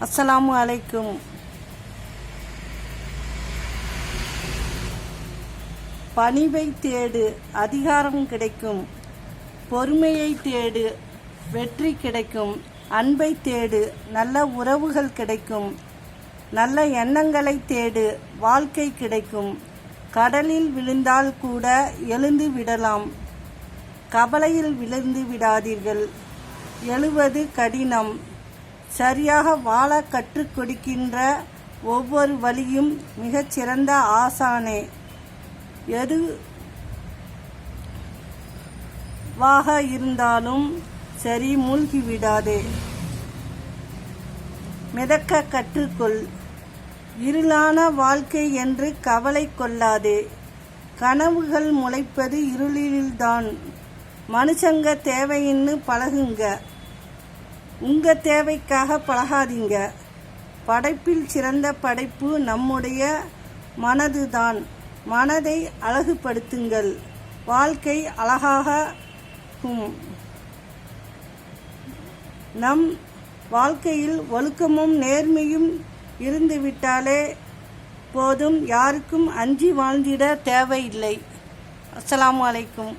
அஸ்ஸலாமு அலைக்கும். பணிவை தேடு அதிகாரம் கிடைக்கும். பொறுமையை தேடு வெற்றி கிடைக்கும். அன்பை தேடு நல்ல உறவுகள் கிடைக்கும். நல்ல எண்ணங்களை தேடு வாழ்க்கை கிடைக்கும். கடலில் விழுந்தால் கூட எழுந்து விடலாம். கவலையில் விழுந்து விடாதீர்கள். எழுவது கடினம். சரியாக வாழ கற்றுக் கொடுக்கின்ற ஒவ்வொரு வழியும் மிகச்சிறந்த ஆசானே. எது வாக இருந்தாலும் சரி மூழ்கிவிடாதே மிதக்க கற்றுக்கொள் இருளான வாழ்க்கை என்று கவலை கொள்ளாதே. கனவுகள் முளைப்பது இருளில்தான். மனுஷங்க தேவைன்னு பழகுங்க. உங்கள் தேவைக்காக பழகாதீங்க. படைப்பில் சிறந்த படைப்பு நம்முடைய மனதுதான். மனதை அழகுபடுத்துங்கள். வாழ்க்கை அழகாகும். நம் வாழ்க்கையில் ஒழுக்கமும் நேர்மையும் இருந்துவிட்டாலே போதும். யாருக்கும் அஞ்சி வாழ்ந்திட தேவையில்லை. அஸ்லாம் வலைக்கும்